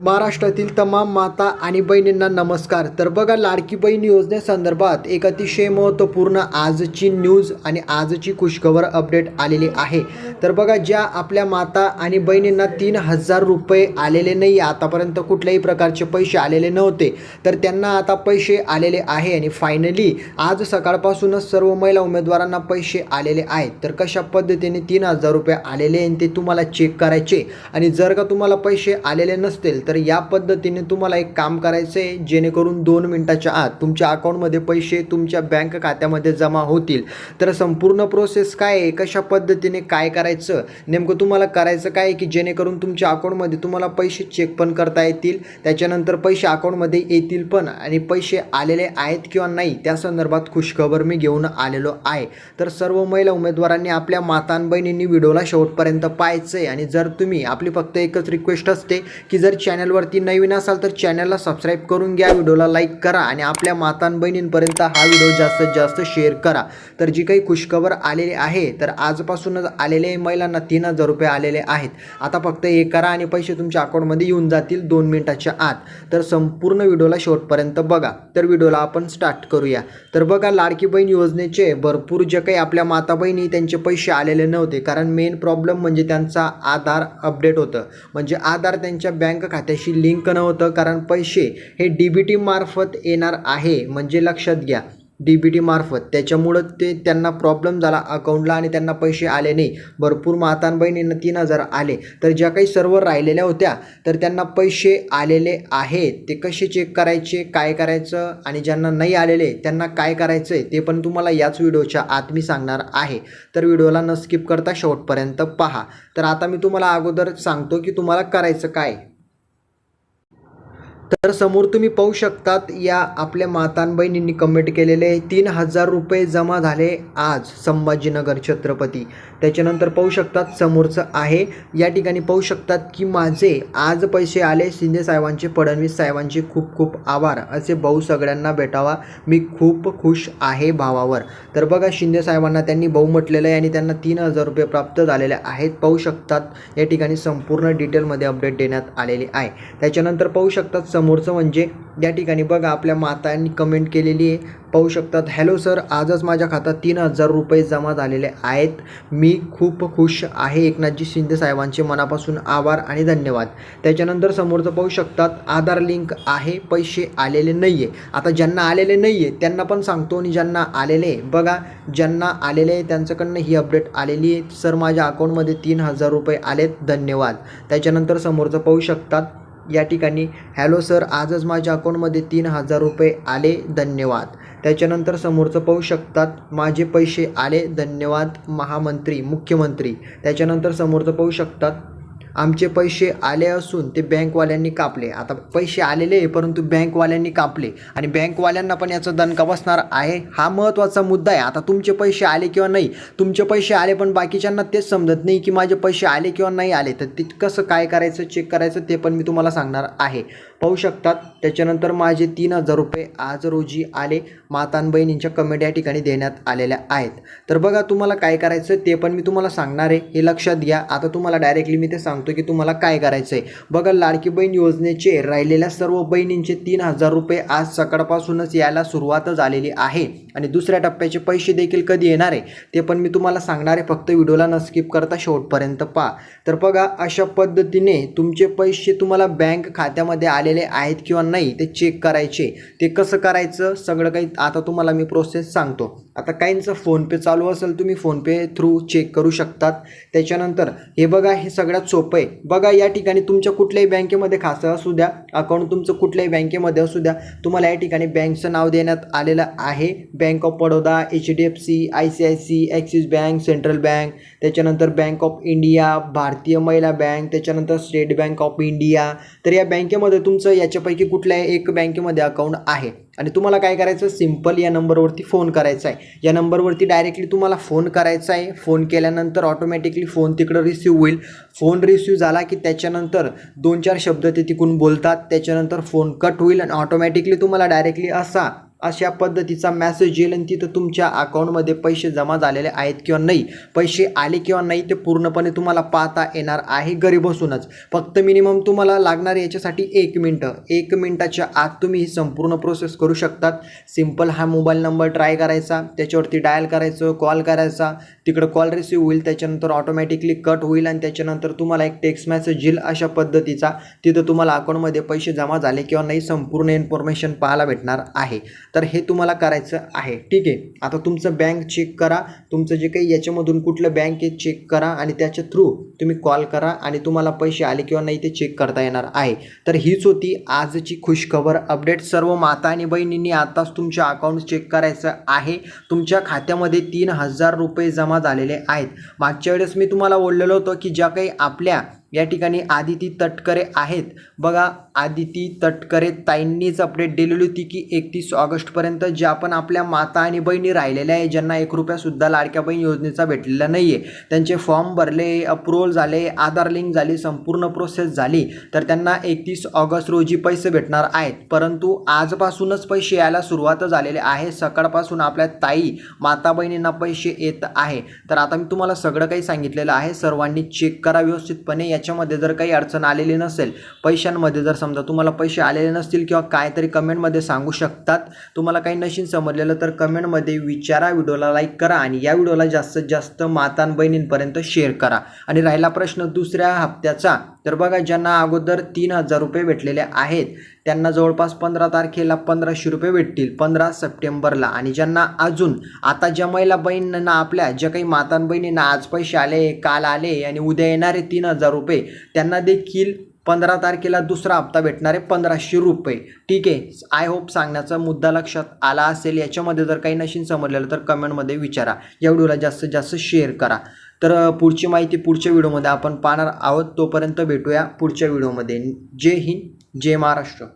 महाराष्ट्रातील तमाम माता आणि बहिणींना नमस्कार. तर बघा लाडकी बहीण योजनेसंदर्भात एक अतिशय महत्त्वपूर्ण आजची न्यूज आणि आजची खुशखबर अपडेट आलेली आहे. तर बघा ज्या आपल्या माता आणि बहिणींना तीन हजार रुपये आलेले नाही आतापर्यंत कुठल्याही प्रकारचे पैसे आलेले नव्हते तर त्यांना आता पैसे आलेले आहे आणि फायनली आज सकाळपासूनच सर्व महिला उमेदवारांना पैसे आलेले आहेत. तर कशा पद्धतीने तीन हजार रुपये आलेले आहे ते तुम्हाला चेक करायचे आणि जर का तुम्हाला पैसे आलेले नसतील तर या पद्धतीने तुम्हाला एक काम करायचं आहे जेणेकरून दोन मिनटाच्या आत तुमच्या अकाउंटमध्ये पैसे तुमच्या बँक खात्यामध्ये जमा होतील. तर संपूर्ण प्रोसेस काय आहे? कशा पद्धतीने काय करायचं? नेमकं तुम्हाला करायचं काय आहे की जेणेकरून तुमच्या अकाउंटमध्ये तुम्हाला पैसे चेक पण करता येतील त्याच्यानंतर पैसे अकाउंटमध्ये येतील पण आणि पैसे आलेले आहेत किंवा नाही त्या संदर्भात खुशखबर मी घेऊन आलेलो आहे. तर सर्व महिला उमेदवारांनी आपल्या मातान बहिणींनी व्हिडिओला शेवटपर्यंत पाहायचं आहे आणि जर तुम्ही आपली फक्त एकच रिक्वेस्ट असते की जर चॅनलवरती नवीन असाल तर चॅनलला सबस्क्राईब करून घ्या व्हिडिओला लाईक करा आणि आपल्या मातां बहिणींपर्यंत हा व्हिडिओ जास्तीत जास्त शेअर करा. तर जी काही खुशखबर आलेली आहे तर आजपासूनच आलेले महिलांना तीन हजार रुपये आलेले आहेत. आता फक्त हे करा आणि पैसे तुमच्या अकाउंटमध्ये येऊन जातील दोन मिनिटाच्या आत. तर संपूर्ण व्हिडिओला शेवटपर्यंत बघा. तर व्हिडिओला आपण स्टार्ट करूया. तर बघा लाडकी बहीण योजनेचे भरपूर जे काही आपल्या माता बहिणी त्यांचे पैसे आलेले नव्हते. कारण मेन प्रॉब्लेम म्हणजे त्यांचा आधार अपडेट होतं. म्हणजे आधार त्यांच्या बँक खात्याशी लिंक नव्हतं कारण पैसे हे डी बी टीमार्फत येणार आहे. म्हणजे लक्षात घ्या डी बी टीमार्फत त्याच्यामुळं ते त्यांना प्रॉब्लेम झाला अकाउंटला आणि त्यांना पैसे आले नाही. भरपूर मातान बहिणींना तीन हजार आले. तर ज्या काही सर्व राहिलेल्या होत्या तर त्यांना पैसे आलेले आहेत. ते कसे चेक करायचे काय करायचं आणि ज्यांना नाही आलेले त्यांना काय करायचं आहे ते पण तुम्हाला याच व्हिडिओच्या आत मी सांगणार आहे. तर व्हिडिओला न स्किप करता शेवटपर्यंत पहा. तर आता मी तुम्हाला अगोदर सांगतो की तुम्हाला करायचं काय. तर समोर तुम्ही पाहू शकतात या आपल्या मातान बहिणींनी कमेंट केलेले तीन हजार रुपये जमा झाले आज संभाजीनगर छत्रपती. त्याच्यानंतर पाहू शकतात समोरचं आहे. या ठिकाणी पाहू शकतात की माझे आज पैसे आले. शिंदे साहेबांचे फडणवीस साहेबांचे खूप खूप आभार. असे भाऊ सगळ्यांना भेटावा. मी खूप खुश आहे भावावर. तर बघा शिंदे साहेबांना त्यांनी भाऊ म्हटलेलं आहे आणि त्यांना तीन हजार रुपये प्राप्त झालेले आहेत. पाहू शकतात या ठिकाणी संपूर्ण डिटेलमध्ये अपडेट देण्यात आलेली आहे. त्याच्यानंतर पाहू शकतात समोरचं म्हणजे या ठिकाणी बघा आपल्या मातांनी कमेंट केलेली आहे. पाहू शकतात हॅलो सर आजच माझ्या खात्यात तीन हजार रुपये जमा झालेले आहेत. मी खूप खुश आहे. एकनाथजी शिंदे साहेबांचे मनापासून आभार आणि धन्यवाद. त्याच्यानंतर समोरचं पाहू शकतात आधार लिंक आहे पैसे आलेले नाही आहे आता ज्यांना आलेले नाही आहे त्यांना पण सांगतो आणि ज्यांना आलेले आहे. बघा ज्यांना आलेले आहे त्यांच्याकडनं ही अपडेट आलेली आहे. सर माझ्या अकाउंटमध्ये तीन हजार रुपये आलेत. धन्यवाद. त्याच्यानंतर समोरचं पाहू शकतात या ठिकाणी हॅलो सर आजच माझ्या अकाउंटमध्ये तीन हजार रुपये आले धन्यवाद. त्याच्यानंतर समोरचं पाहू शकतात माझे पैसे आले धन्यवाद महामंत्री मुख्यमंत्री. त्याच्यानंतर समोरचं पाहू शकतात आमचे पैसे आले असून ते बँकवाल्यांनी कापले. आता पैसे आलेले आहे परंतु बँकवाल्यांनी कापले. आणि बँकवाल्यांना पण याचा दणका बसणार आहे हा महत्त्वाचा मुद्दा आहे. आता तुमचे पैसे आले किंवा नाही तुमचे पैसे आले पण बाकीच्यांना तेच समजत नाही की माझे पैसे आले किंवा नाही आले. तर ते कसं काय करायचं चेक करायचं ते पण मी तुम्हाला सांगणार आहे. पाहू शकतात. त्याच्यानंतर माझे तीन हजार रुपये आज रोजी आले मातान बहिणींच्या कमेंट या ठिकाणी देण्यात आलेल्या आहेत. तर बघा तुम्हाला काय करायचं ते पण मी तुम्हाला सांगणार आहे. हे लक्षात घ्या. आता तुम्हाला डायरेक्टली मी ते सांगतो की तुम्हाला काय करायचं आहे बघा लाडकी बहीण योजनेचे राहिलेल्या सर्व बहिणींचे तीन हजार रुपये आज सकाळपासूनच यायला सुरुवात झालेली आहे. आणि दुसऱ्या टप्प्याचे पैसे देखील कधी येणार आहे ते पण मी तुम्हाला सांगणार आहे. फक्त व्हिडिओला न स्किप करता शेवटपर्यंत पहा. तर बघा अशा पद्धतीने तुमचे पैसे तुम्हाला बँक खात्यामध्ये आले आलेले आहेत किंवा नाही ते चेक करायचे. ते कसं करायचं? सगळं काही आता तुम्हाला मी प्रोसेस सांगतो. आता काहींचं फोनपे चालू असेल तुम्ही फोनपे थ्रू चेक करू शकतात. त्याच्यानंतर हे बघा हे सगळ्यात सोपं आहे. बघा या ठिकाणी तुमच्या कुठल्याही बँकेमध्ये खासं असू द्या अकाउंट तुमचं कुठल्याही बँकेमध्ये असू द्या तुम्हाला या ठिकाणी बँकचं नाव देण्यात आलेलं आहे. Bank of Baroda H D F C I C I C axis bank central bank त्याच्यानंतर bank of India Bharatiya Mahila bank त्याच्यानंतर स्टेट बँक ऑफ इंडिया तर या बँकेमध्ये तुमचं याच्यापैकी कुठल्याही एक बँकेमध्ये अकाउंट आहे. आणि तुम्हाला काय करायचं? सिंपल या नंबरवरती फोन करायचा आहे. या नंबरवरती डायरेक्टली तुम्हाला फोन करायचा आहे. फोन केल्यानंतर ऑटोमॅटिकली फोन तिकडं रिसिव्ह होईल. फोन रिसिव्ह झाला की त्याच्यानंतर दोन चार शब्द ते तिकून बोलतात. त्याच्यानंतर फोन कट होईल आणि ऑटोमॅटिकली तुम्हाला डायरेक्टली असा अशा पद्धतीचा मॅसेज येईल आणि तिथं तुमच्या अकाउंटमध्ये पैसे जमा झालेले आहेत किंवा नाही. पैसे आले किंवा नाही ते पूर्णपणे तुम्हाला पाहता येणार आहे घरी बसूनच. फक्त मिनिमम तुम्हाला लागणार याच्यासाठी एक मिनटं. एक मिनटाच्या आत तुम्ही ही संपूर्ण प्रोसेस करू शकतात. सिंपल हा मोबाईल नंबर ट्राय करायचा त्याच्यावरती डायल करायचं कॉल करायचा. तिकडं कॉल रिसीव होईल त्याच्यानंतर ऑटोमॅटिकली कट होईल आणि त्याच्यानंतर तुम्हाला एक टेक्स्ट मेसेज येईल अशा पद्धतीचा. तिथं तुम्हाला अकाउंटमध्ये पैसे जमा झाले किंवा नाही संपूर्ण इन्फॉर्मेशन पाहायला भेटणार आहे. तर हे तुम्हाला करायचं आहे. ठीक आहे? आता तुमचं बँक चेक करा. तुमचं जे काही याच्यामधून कुठलं बँक आहे चेक करा आणि त्याच्या थ्रू तुम्ही कॉल करा आणि तुम्हाला पैसे आले किंवा नाही ते चेक करता येणार आहे. तर हीच होती आजची खुशखबर अपडेट सर्व माता आणि बहिणींनी आताच तुमच्या अकाउंट चेक करायचं आहे. तुमच्या खात्यामध्ये तीन हजार रुपये जमा झालेले आहेत. मागच्या वेळेस मी तुम्हाला बोललेलो होतो की ज्या काही आपल्या या ठिकाणी आदिती तटकरे आहेत. बघा आदिती तटकरे ताईंनीच अपडेट दिलेली होती की एकतीस ऑगस्टपर्यंत ज्या पण आपल्या माता आणि बहिणी राहिलेल्या आहे ज्यांना एक रुपयासुद्धा लाडक्या बहीण योजनेचा भेटलेला नाही आहे त्यांचे फॉर्म भरले अप्रुव्हल झाले आधार लिंक झाली संपूर्ण प्रोसेस झाली तर त्यांना एकतीस ऑगस्ट रोजी पैसे भेटणार आहेत. परंतु आजपासूनच पैसे यायला सुरुवात झालेले आहे. सकाळपासून आपल्या ताई माता बहिणींना पैसे येत आहे. तर आता मी तुम्हाला सगळं काही सांगितलेलं आहे. सर्वांनी चेक करा व्यवस्थितपणे. या याच्यामध्ये जर काही अडचण आलेली नसेल पैशांमध्ये जर समजा तुम्हाला पैसे आलेले नसतील किंवा काहीतरी कमेंटमध्ये सांगू शकतात तुम्हाला काही नशीन समजलेलं तर कमेंटमध्ये विचारा व्हिडिओला लाईक करा आणि या व्हिडिओला जास्तीत जास्त मातान बहिणींपर्यंत शेअर करा. आणि राहिला प्रश्न दुसऱ्या हप्त्याचा तर बघा ज्यांना अगोदर तीन हजार रुपये भेटलेले आहेत त्यांना जवळपास पंधरा तारखेला पंधराशे रुपये भेटतील पंधरा सप्टेंबरला. आणि ज्यांना अजून आता ज्या महिला बहिणींना आपल्या ज्या काही मातान बहिणींना आज पैसे आले काल आले आणि उद्या येणारे तीन हजार रुपये त्यांना देखील पंधरा तारखेला दुसरा हप्ता भेटणार आहे पंधराशे रुपये. ठीक आहे? आय होप सांगण्याचा मुद्दा लक्षात आला असेल. याच्यामध्ये जर काही नशीन समजलेलं तर कमेंटमध्ये विचारा. या व्हिडिओला जास्तीत जास्त शेअर करा. तर पुढची माहिती पुढच्या व्हिडिओमध्ये आपण पाहणार आहोत. तोपर्यंत भेटूया पुढच्या व्हिडिओमध्ये. जय हिंद जय महाराष्ट्र.